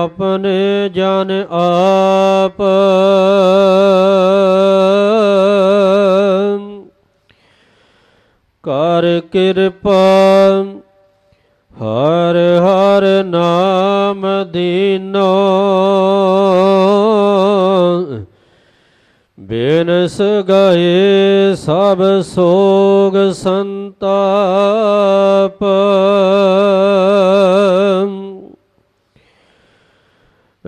ਲਈਏ ਆਪਣੇ ਜਨ ਆਪ। ਕਰ ਕਿਰਪਾ, ਹਰ ਹਰ ਨਾਮ ਦੀਨੋ। ਬਿਨਸ ਗਏ ਸਭ ਸੋਗ ਸੰਤਾਪ।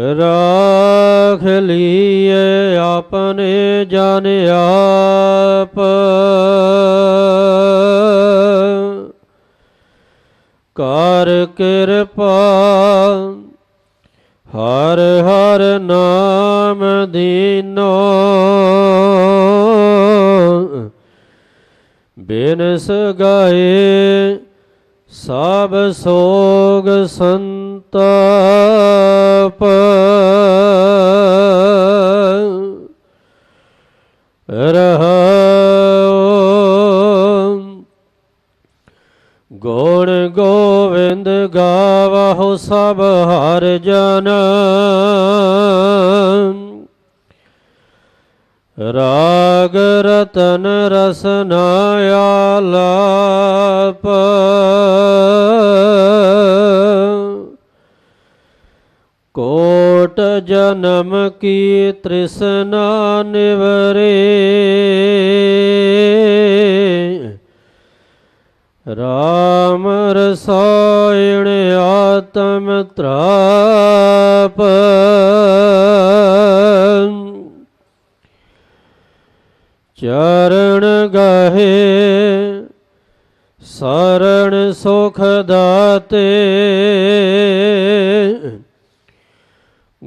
ਰਾਖ ਲਈਏ ਆਪਣੇ ਜਨ ਆਪ। ਕਰ ਕਿਰਪਾ ਹਰ ਹਰ ਨਾਮ ਦੀਨੋ। ਬਿਨਸ ਗਾਏ ਸਭ ਸੋਗ ਸੰਤਾਪ। ਰਹਾਉ ਗੁਣ ਗੋਵਿੰਦ ਗਾਵਹੁ ਸਭ ਹਰ ਜਨ। ਰਾਗ ਰਤਨ ਰਸਨ ਆਲਾਪ। ਜਨਮ ਕੀ ਤ੍ਰਿਸ਼ਨਾ ਨਿਵਰੇ। ਰਾਮ ਰਸਾਇਣ ਆਤਮ ਤ੍ਰਾਪ ਚਰਨ ਗਹੇ ਸਰਣ ਸੁਖ ਦਾਤੇ।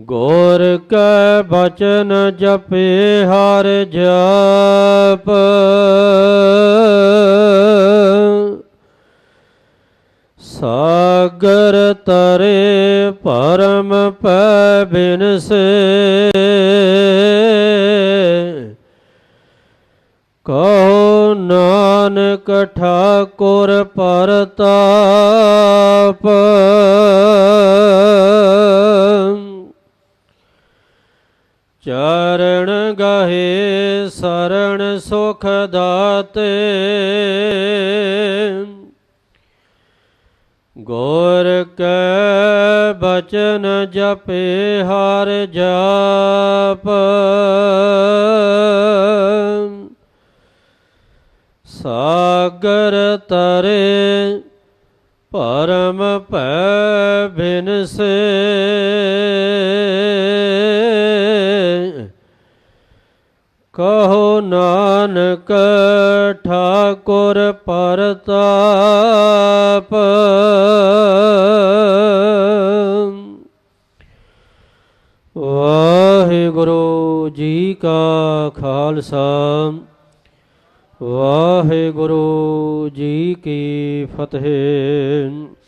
ਗੋਰ ਕੈ ਬਚਨ ਜਪੇ ਹਰ ਜਪ। ਸਾਗਰ ਤਰੇ ਪਰਮ ਪੈ ਬਿਨਸੇ। ਕਹੋ ਨਾਨਕ ਠਾਕੁਰ ਪਰਤਾਪ। ਚਰਨ ਗਹੇ ਸਰਣ ਸੁਖ ਦਾਤੇ। ਗੁਰ ਕੈ ਬਚਨ ਜਪੇ ਹਰ ਜਾਪ। ਸਾਗਰ ਤਰੇ ਪਰਮ ਭੈ ਬਿਨਸੇ। ਕਹੋ ਨਾਨਕ ਠਾਕੁਰ ਪਰਤਾਪ। ਵਾਹਿਗੁਰੂ ਜੀ ਕਾ ਖਾਲਸਾ। ਵਾਹਿਗੁਰੂ ਜੀ ਕੀ ਫਤਿਹ।